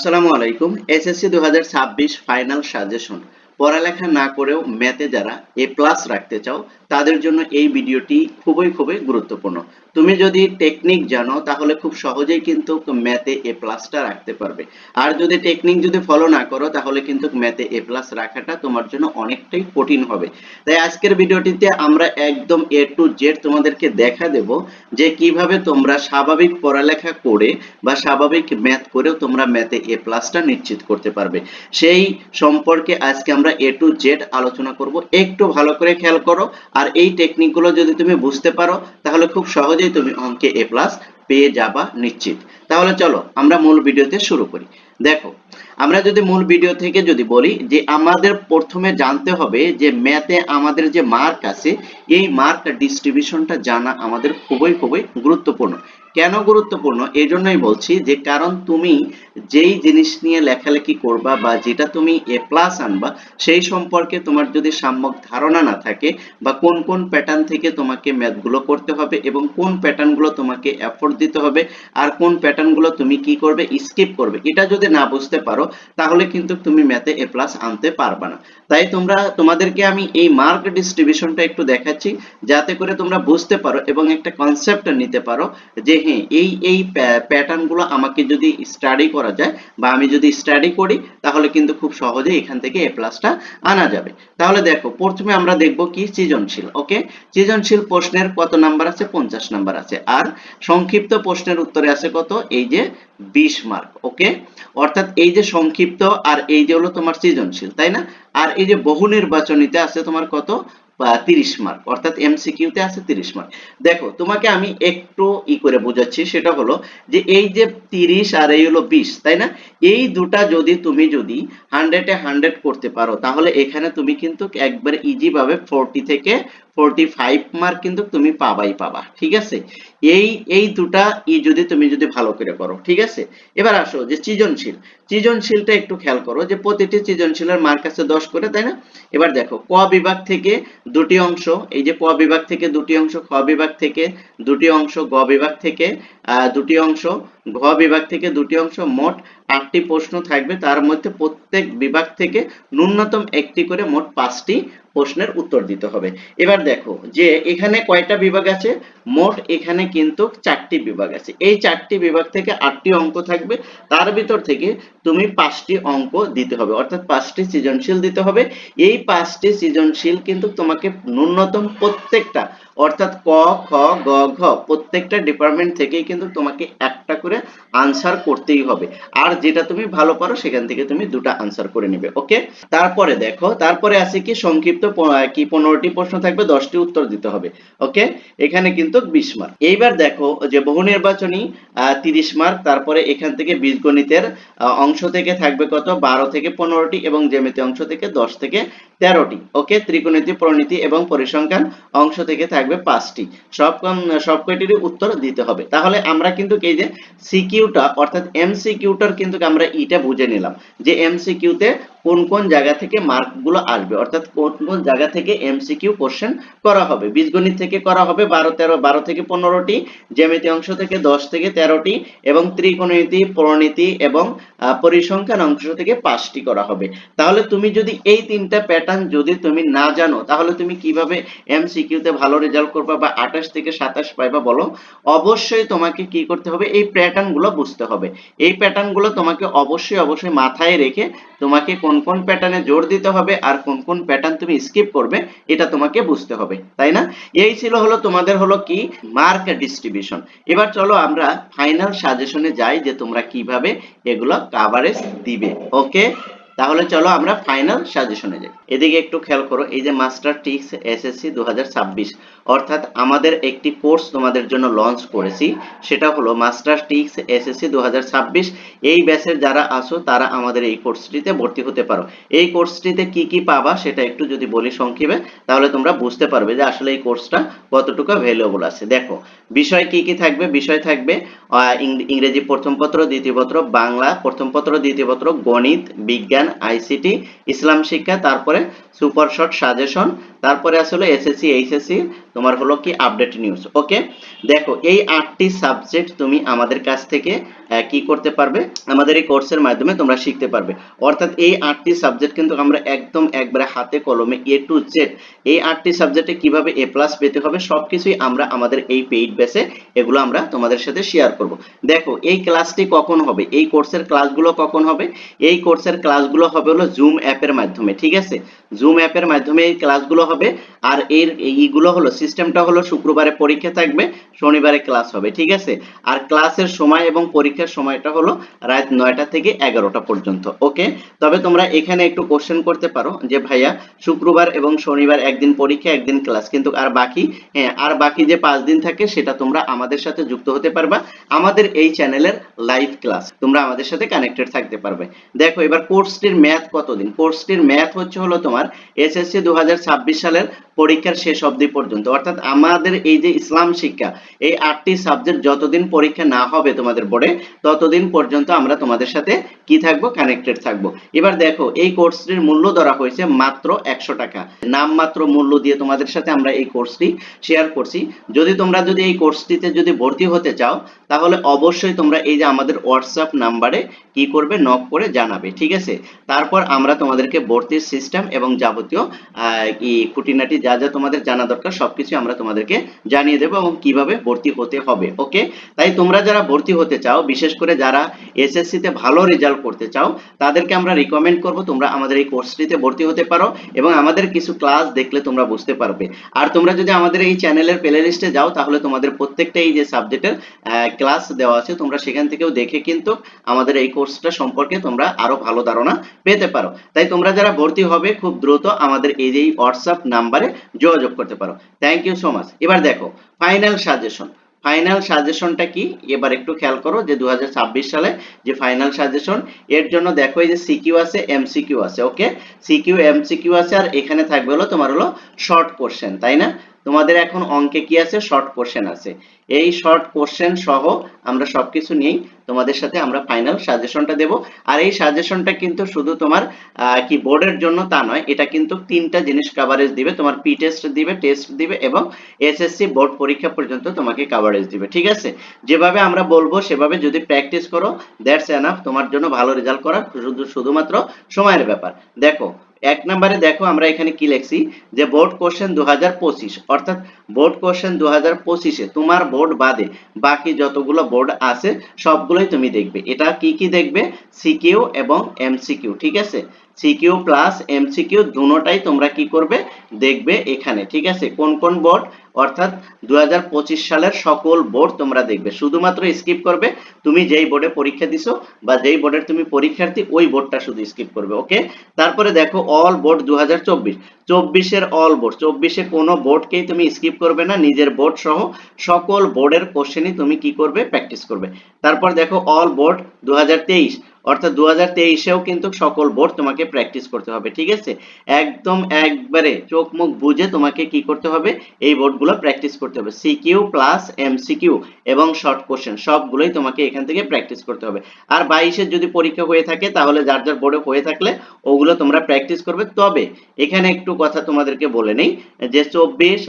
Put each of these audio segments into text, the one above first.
আসসালামু আলাইকুম এসএসসি দু হাজার ছাব্বিশ ফাইনাল সাজেশন। পড়ালেখা না করেও ম্যাথে যারা এ প্লাস রাখতে চাও, তাদের জন্য এই ভিডিওটি খুবই খুবই গুরুত্বপূর্ণ। তুমি যদি টেকনিক জানো, তাহলে খুব সহজেই কিন্তু ম্যাথে এ প্লাসটা রাখতে পারবে। আর যদি টেকনিক যদি ফলো না করো, তাহলে কিন্তু ম্যাথে এ প্লাস রাখাটা তোমার জন্য অনেকটাই কঠিন হবে। তাই আজকের ভিডিওটিতে আমরা একদম এ টু জেড তোমাদেরকে দেখা দেব, যে কীভাবে তোমরা স্বাভাবিক পড়ালেখা করে বা স্বাভাবিক ম্যাথ করেও তোমরা ম্যাথে এ প্লাসটা নিশ্চিত করতে পারবে। সেই সম্পর্কে আজকে আমরা এ টু জেড আলোচনা করব। একটু ভালো করে খেয়াল করো। আর এই টেকনিকগুলো যদি তুমি বুঝতে পারো, তাহলে খুব সহজেই তুমি অঙ্কে এ প্লাস পেয়ে যাবা নিশ্চিত। তাহলে চলো আমরা মূল ভিডিওতে শুরু করি। দেখো, আমরা যদি মূল ভিডিও থেকে যদি বলি যে আমাদের প্রথমে জানতে হবে যে ম্যাথে আমাদের যে মার্ক আছে, এই মার্ক ডিস্ট্রিবিউশনটা জানা আমাদের খুবই খুবই গুরুত্বপূর্ণ। কেন গুরুত্বপূর্ণ? এই জন্যই বলছি যে কারণ তুমি যেই জিনিস নিয়ে লেখালেখি করবা বা যেটা তুমি এ প্লাস আনবা, সেই সম্পর্কে তোমার যদি সাম্যক ধারণা না থাকে বা কোন কোন প্যাটার্ন থেকে তোমাকে ম্যাথগুলো করতে হবে এবং কোন প্যাটার্নগুলো তোমাকে এফোর্ট দিতে হবে আর কোন প্যাটার্নগুলো তুমি কি করবে স্কিপ করবে, এটা যদি না বুঝতে পারো, তাহলে কিন্তু তুমি ম্যাথে এ প্লাস আনতে পারবে না। তাই তোমরা, তোমাদেরকে আমি এই মার্ক ডিস্ট্রিবিউশনটা একটু দেখাচ্ছি, যাতে করে তোমরা বুঝতে পারো এবং একটা কনসেপ্ট নিতে পারো যে হ্যাঁ এই এই প্যাটার্নগুলো আমাকে যদি স্টাডি করা যায় বা আমি যদি স্টাডি করি, তাহলে কিন্তু খুব সহজে এখান থেকে এ প্লাসটা আনা যাবে। তাহলে দেখো, প্রথমে আমরা দেখব কি সৃজনশীল ওকে সৃজনশীল প্রশ্নের কত নাম্বার আছে? পঞ্চাশ নাম্বার আছে। আর সংক্ষিপ্ত প্রশ্নের উত্তরে আছে কত? এই যে বিশ মার্ক ওকে অর্থাৎ এই যে সংক্ষিপ্ত আর এই যে হলো তোমার সৃজনশীল, তাই না? আর এই যে বহু নির্বাচনীতে আছে তোমার কত? তিরিশ মার্ক অর্থাৎ এমসিকিউতে আছে তিরিশ মার্ক দেখো, তোমাকে আমি একটু ই করে বোঝাচ্ছি, সেটা হলো যে এই যে তিরিশ আর এই হলো বিশ, তাই না? এই দুটা যদি তুমি যদি হান্ড্রেডে হান্ড্রেড করতে পারো, তাহলে এখানে তুমি কিন্তু একবার ইজি ভাবে ফোরটি থেকে ফোরটি ফাইভ মার্ক কিন্তু তুমি পাবাই পাবা, ঠিক আছে? এই এই দুটা ই যদি তুমি যদি ভালো করে করো, ঠিক আছে? এবার আসো যে সৃজনশীল। সৃজনশীলটা একটু খেয়াল করো যে প্রতিটি সৃজনশীলের মার্ক আছে দশ করে, তাই না? এবার দেখো, ক বিভাগ থেকে দুটি অংশ, এই যে ক বিভাগ থেকে দুটি অংশ, খ বিভাগ থেকে দুটি অংশ, গ বিভাগ থেকে দুটি অংশ, ঘ বিভাগ থেকে দুটি অংশ, মোট আটটি প্রশ্ন থাকবে। তার মধ্যে প্রত্যেক বিভাগ থেকে ন্যূনতম একটি করে মোট পাঁচটি প্রশ্নের উত্তর দিতে হবে। এবার দেখো যে এখানে কয়টা বিভাগ আছে? মোট এখানে কিন্তু চারটি বিভাগ আছে। এই চারটি বিভাগ থেকে আটটি অঙ্ক থাকবে। তার ভিতর থেকে তুমি পাঁচটি অঙ্ক দিতে হবে। অর্থাৎ পাঁচটি সৃজনশীল দিতে হবে। এই পাঁচটি সৃজনশীল কিন্তু তোমাকে ন্যূনতম প্রত্যেকটা অর্থাৎ ক, খ, গ, ঘ প্রত্যেকটা ডিপার্টমেন্ট থেকেই কিন্তু তোমাকে একটা করে আনসার করতেই হবে। আর যেটা তুমি ভালো পারো সেখান থেকে তুমি দুটা আনসার করে নেবে ওকে তারপরে দেখো, তারপরে আছে কি সংক্ষিপ্ত কি পনেরোটি প্রশ্ন থাকবে, দশটি উত্তর দিতে হবে ওকে এখানে কিন্তু বিশ মার্ক এইবার দেখো যে বহু নির্বাচনী তিরিশ মার্ক তারপরে এখান থেকে বীজগণিতের অংশ থেকে থাকবে কত? বারো থেকে পনেরোটি এবং জ্যামিতি অংশ থেকে দশ থেকে তেরোটি ওকে ত্রিকোণিতি প্রণীতি এবং পরিসংখ্যান অংশ থেকে থাকবে পাঁচটি। সব সব কয়টিরই উত্তর দিতে হবে। তাহলে আমরা কিন্তু এই যে সিকিউটা অর্থাৎ এমসিকিউটার কিন্তু আমরা ইটা বুঝে নিলাম। যে এমসিকিউতে কোন কোন জায়গা থেকে মার্কগুলো আসবে, অর্থাৎ কোন কোন জায়গা থেকে এমসিকিউ কোশ্চেন করা হবে। বীজগণিত থেকে করা হবে বারো, তেরো, বারো থেকে পনেরোটি, জ্যামিতি অংশ থেকে দশ থেকে তেরোটি এবং ত্রিকোণমিতি, প্রণীতি এবং পরিসংখ্যান অংশ থেকে পাঁচটি করা হবে। তাহলে তুমি যদি এই তিনটা প্যাটার্ন যদি তুমি না জানো, তাহলে তুমি কীভাবে এমসিকিউতে ভালো রেজাল্ট করবা বা আঠাশ থেকে সাতাশ পাইবা বলো? অবশ্যই তোমাকে কি করতে হবে? এই প্যাটার্নগুলো বুঝতে হবে। এই প্যাটার্নগুলো তোমাকে অবশ্যই অবশ্যই মাথায় রেখে তোমাকে কোন কোন কোন প্যাটার্নে জোর দিতে হবে আর কোন কোন প্যাটার্ন তুমি স্কিপ করবে, এটা তোমাকে বুঝতে হবে, তাই না? এই ছিল হলো, তোমাদের হলো কি? মার্ক ডিস্ট্রিবিউশন এবার চলো আমরা ফাইনাল সাজেশনে যাই যে তোমরা কীভাবে এগুলো কাভারেজ দিবে ওকে তাহলে চলো আমরা ফাইনাল সাজেশনে যাই। এদিকে একটু খেয়াল করো, এই যে মাস্টার টিক্স এসএসসি 2026 অর্থাৎ আমাদের একটি কোর্স তোমাদের জন্য লঞ্চ করেছি, সেটা হলো মাস্টার টিক্স এসএসসি 2026 এই ব্যাচের যারা আসো তারা আমাদের এই কোর্সটিতে ভর্তি হতে পারো। এই কোর্সটিতে কি কি পাবা, সেটা একটু যদি বলি সংক্ষেপে, তাহলে তোমরা বুঝতে পারবে যে আসলে এই কোর্সটা কতটুকু ভ্যালুয়েবল আছে। দেখো, বিষয় কি কি থাকবে? বিষয় থাকবে ইংরেজি প্রথম পত্র, দ্বিতীয় পত্র, বাংলা প্রথম পত্র, দ্বিতীয় পত্র, গণিত, বিজ্ঞান আইসিটি ইসলাম শিক্ষা, তারপরে সুপার শর্ট সাজেশন তারপরে আসলে এসএসসি এইচএসসি তোমার হলো কি আপডেট নিউজ ওকে দেখো এই আটটি সাবজেক্ট তুমি আমাদের কাছ থেকে কি করতে পারবে? আমাদের এই কোর্সের মাধ্যমে তোমরা শিখতে পারবে। অর্থাৎ এই আটটি সাবজেক্ট কিন্তু আমরা একদম একবারে হাতে কলমে এ টু জেড এই আটটি সাবজেক্টে কীভাবে এ প্লাস পেতে হবে সবকিছুই আমরা আমাদের এই পেইড বেসে এগুলো আমরা তোমাদের সাথে শেয়ার করব। দেখো, এই ক্লাসটি কখন হবে? এই কোর্সের ক্লাসগুলো কখন হবে? এই কোর্সের ক্লাসগুলো হবে হলো জুম অ্যাপের মাধ্যমে, ঠিক আছে? জুম অ্যাপের মাধ্যমে এই ক্লাসগুলো হবে আর এর এইগুলো হলো সিস্টেমটা হলো শুক্রবারে পরীক্ষা থাকবে, শনিবারে ক্লাস হবে, ঠিক আছে? আর ক্লাসের সময় এবং পরীক্ষার সময়টা হলো রাত নয়টা থেকে এগারোটা পর্যন্ত ওকে তবে তোমরা এখানে একটু কোশ্চেন করতে পারো যে, ভাইয়া, শুক্রবার এবং শনিবার একদিন পরীক্ষা, একদিন ক্লাস কিন্তু আর বাকি? হ্যাঁ আর বাকি যে পাঁচ দিন থাকে, সেটা তোমরা আমাদের সাথে যুক্ত হতে পারবা। আমাদের এই চ্যানেলের লাইভ ক্লাস তোমরা আমাদের সাথে কানেক্টেড থাকতে পারবে। দেখো, এবার কোর্সটির ম্যাথ কতদিন? কোর্সটির ম্যাথ হচ্ছে হলো তোমার এসএসসি দু হাজার ছাব্বিশ সালের পরীক্ষার শেষ অবধি পর্যন্ত। অর্থাৎ আমাদের এই যে ইসলাম শিক্ষা, এই আটটি সাবজেক্ট যতদিন পরীক্ষা না হবে তোমাদের বোর্ডে ততদিন পর্যন্ত আমরা তোমাদের সাথে কি থাকব? কানেক্টেড থাকব। এবার দেখো এই কোর্সটির মূল্য ধরা হয়েছে মাত্র একশো টাকা। নামমাত্র মূল্য দিয়ে তোমাদের সাথে আমরা এই কোর্সটি শেয়ার করছি। যদি তোমরা যদি এই কোর্সটিতে যদি ভর্তি হতে চাও তাহলে অবশ্যই তোমরা এই যে আমাদের হোয়াটসঅ্যাপ নাম্বারে কি করবে নক করে জানাবে ঠিক আছে? তারপর আমরা তোমাদেরকে ভর্তির সিস্টেম এবং যাবতীয় আহ, খুঁটিনাটি যা যা তোমাদের জানা দরকার সবকিছু আমরা তোমাদেরকে জানিয়ে দেবো এবং কীভাবে ভর্তি হতে হবে ওকে তাই তোমরা যারা ভর্তি হতে চাও বিশেষ করে যারা এসএসসি তে ভালো রেজাল্ট করতে চাও, তাদেরকে আমরা রিকমেন্ড করব, তোমরা আমাদের এই কোর্সটিতে ভর্তি হতে পারো এবং আমাদের কিছু ক্লাস দেখলে তোমরা বুঝতে পারবে। আর তোমরা যদি আমাদের এই চ্যানেলের প্লে লিস্টে যাও, তাহলে তোমাদের প্রত্যেকটা এই যে সাবজেক্টের ক্লাস দেওয়া আছে, তোমরা সেখান থেকেও দেখে কিন্তু আমাদের এই কোর্সটা সম্পর্কে তোমরা আরও ভালো ধারণা পেতে পারো। তাই তোমরা যারা ভর্তি হবে, খুব দ্রুত আমাদের এই যে হোয়াটসঅ্যাপ নাম্বারে যোগাযোগ করতে পারো। থ্যাংক ইউ সো মাচ এবার দেখো ফাইনাল সাজেশন ফাইনাল সাজেশনটা কি? এবার একটু খেয়াল করো যে দুহাজার ছাব্বিশ সালে যে ফাইনাল সাজেশন এর জন্য দেখো এই যে সিকিউ আছে এমসিকিউ আছে ওকে সিকিউ এমসিকিউ আছে আর এখানে থাকবে হলো তোমার হলো শর্ট কোশ্চেন তাই না? তোমাদের এখন অঙ্কে কি আছে? শর্ট কোশ্চেন আছে। এই শর্ট কোশ্চেন সহ আমরা সবকিছু নিয়েই তোমাদের সাথে আমরা ফাইনাল সাজেশনটা দেব। আর এই সাজেশনটা কিন্তু শুধু তোমার কি বোর্ডের জন্য তা নয়, এটা কিন্তু তিনটা জিনিস কভারেজ দিবে। তোমার পি টেস্ট দিবে টেস্ট দিবে এবং এসএসসি বোর্ড পরীক্ষা পর্যন্ত তোমাকে কভারেজ দিবে, ঠিক আছে? যেভাবে আমরা বলব, সেভাবে যদি প্র্যাকটিস করো দ্যাটস এনাফ তোমার জন্য ভালো রেজাল্ট করা শুধু, শুধুমাত্র সময়ের ব্যাপার। দেখো, এক নম্বরে দেখো আমরা এখানে কি লিখছি? যে বোর্ড কোশ্চেন দু হাজার পঁচিশ, অর্থাৎ বোর্ড কোশ্চেন দু হাজার পঁচিশে তোমার বোর্ড বাদে বাকি যতগুলো বোর্ড আছে সবগুলোই তুমি দেখবে। এটা কি কি দেখবে? সিকিউ এবং এমসিকিউ ঠিক আছে? সিকিউ প্লাস এমসিকিউ দুটোটাই তোমরা কি করবে? দেখবে এখানে, ঠিক আছে? কোন কোন বোর্ড অর্থাৎ দুহাজার পঁচিশ সালের সকল বোর্ড তোমরা দেখবে। শুধুমাত্র স্কিপ করবে, তুমি যেই বোর্ডে পরীক্ষা দিছো বা যেই বোর্ডের তুমি পরীক্ষার্থী, ওই বোর্ডটা শুধু স্কিপ করবে ওকে তারপরে দেখো অল বোর্ড দু হাজার চব্বিশ। চব্বিশের অল বোর্ড চব্বিশে কোনো বোর্ডকেই তুমি স্কিপ করবে না, নিজের বোর্ড সহ সকল বোর্ডের কোশ্চেনই তুমি কি করবে? প্র্যাকটিস করবে। তারপর দেখো অল বোর্ড দু হাজার তেইশ। অর্থাৎ দু হাজার তেইশেও কিন্তু সকল বোর্ড তোমাকে প্র্যাকটিস করতে হবে, ঠিক আছে? একদম একবারে চোখ মুখ বুঝে তোমাকে কি করতে হবে? এই বোর্ডগুলো প্র্যাকটিস করতে হবে। সিকিউ প্লাস এমসিকিউ এবং শর্ট কোশ্চেন সবগুলোই তোমাকে এখান থেকে প্র্যাকটিস করতে হবে। আর বাইশের যদি পরীক্ষা হয়ে থাকে, তাহলে যার যার বোর্ডে হয়ে থাকলে, ওগুলো তোমরা প্র্যাকটিস করবে। তবে এখানে একটু কথা তোমাদেরকে বলে নেই যে চব্বিশ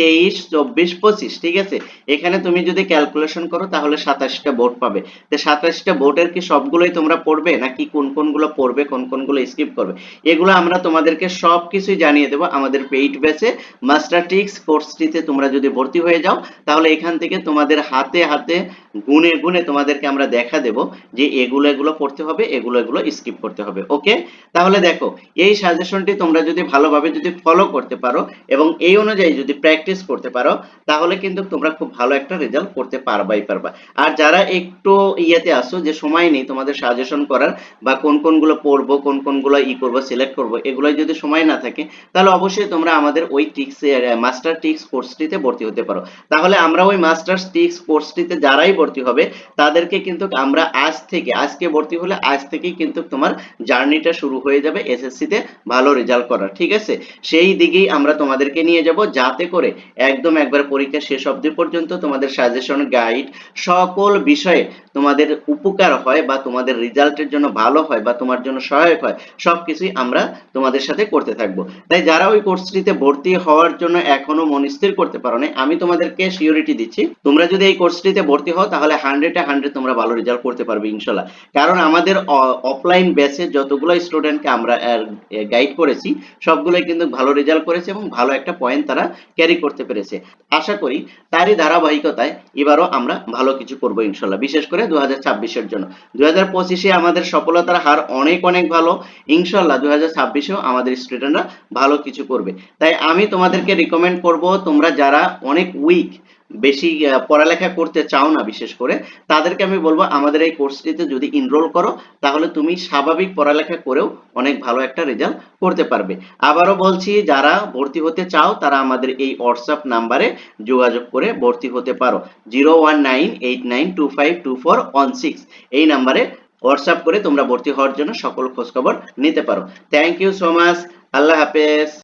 তেইশ, চব্বিশ, পঁচিশ, ঠিক আছে? এখানে তুমি যদি ক্যালকুলেশন করো, তাহলে সাতাশটা বোর্ড পাবে। তো সাতাশটা বোর্ডের কি সবগুলোই তোমরা পড়বে নাকি কোন কোনগুলো পড়বে, কোন কোনগুলো স্কিপ করবে, এগুলো আমরা তোমাদেরকে সব কিছুই জানিয়ে দেবো আমাদের পেইড ব্যাচে মাস্টার টিক্স কোর্সটিতে তোমরা যদি ভর্তি হয়ে যাও, তাহলে এখান থেকে তোমাদের হাতে হাতে গুনে গুনে তোমাদেরকে আমরা দেখা দেব যে এগুলো এগুলো পড়তে হবে, এগুলো এগুলো স্কিপ করতে হবে ওকে তাহলে দেখো, এই সাজেশনটি তোমরা যদি ভালোভাবে যদি ফলো করতে পারো এবং এই অনুযায়ী যদি প্র্যাকটিস করতে পারো, তাহলে কিন্তু তোমরা খুব ভালো একটা রেজাল্ট করতে পারবাই পারবা। আর যারা একটু ইয়েতে আসো যে সময় নেই তোমাদের সাজেশন করার বা কোন কোনগুলো পড়ব, কোন কোনগুলো ই করব সিলেক্ট করব এগুলো যদি সময় না থাকে, তাহলে অবশ্যই তোমরা আমাদের ওই টিক্স মাস্টার টিক্স কোর্সটিতে ভর্তি হতে পারো। তাহলে আমরা ওই মাস্টার টিক্স কোর্সটিতে যারাই ভর্তি হবে, তাদেরকে কিন্তু আমরা আজ থেকে, আজকে ভর্তি হলে আজ থেকেই কিন্তু তোমার জার্নিটা শুরু হয়ে যাবে এসএসসি তে ভালো রেজাল্ট করার, ঠিক আছে? সেই দিকেই আমরা তোমাদেরকে নিয়ে যাব যাতে করে একদম একবার পরীক্ষা শেষ অবধি পর্যন্ত তোমাদের সাজেশন গাইড সকল বিষয়ে তোমাদের উপকার হয় বা তোমাদের রেজাল্ট রেজাল্টের জন্য ভালো হয় বা তোমার জন্য সহায়ক হয়, সবকিছুই আমরা তোমাদের সাথে করতে থাকব। তাই যারা ওই কোর্সটিতে ভর্তি হওয়ার জন্য এখনও মনস্থির করতে পারো না, আমি তোমাদেরকে সিওরিটি দিচ্ছি, তোমরা যদি এই কোর্সটিতে ভর্তি হও, তাহলে হান্ড্রেডে হান্ড্রেড তোমরা ভালো রেজাল্ট করতে পারবে ইনশাল্লাহ কারণ আমাদের অফলাইন ব্যাচে যতগুলো স্টুডেন্টকে আমরা গাইড করেছি, সবগুলোই কিন্তু ভালো রেজাল্ট করেছে এবং ভালো একটা পয়েন্ট তারা ক্যারি করতে পেরেছে। আশা করি তারই ধারাবাহিকতায় এবারও আমরা ভালো কিছু করব ইনশাল্লাহ বিশেষ করে দু হাজার ছাব্বিশের জন্য। দু হাজার পঁচিশে আমাদের সফলতার হার অনেক অনেক ভালো। ইনশাল্লাহ দু হাজার ছাব্বিশেও আমাদের স্টুডেন্টরা ভালো কিছু করবে। তাই আমি তোমাদেরকে রিকমেন্ড করব, তোমরা যারা অনেক উইক বেশি পড়ালেখা করতে চাও না বিশেষ করে, তাদেরকে আমি বলব আমাদের এই কোর্সটিতে যদি ইনরোল করো, তাহলে তুমি স্বাভাবিক পড়ালেখা করেও অনেক ভালো একটা রেজাল্ট করতে পারবে। আবারও বলছি, যারা ভর্তি হতে চাও, তারা আমাদের এই হোয়াটসঅ্যাপ নাম্বারে যোগাযোগ করে ভর্তি হতে পারো। Zero one nine eight nine two five two four one six এই নাম্বারে হোয়াটসঅ্যাপ করে তোমরা ভর্তি হওয়ার জন্য সকল খোঁজখবর নিতে পারো। থ্যাংক ইউ সো মাচ আল্লাহ হাফেজ।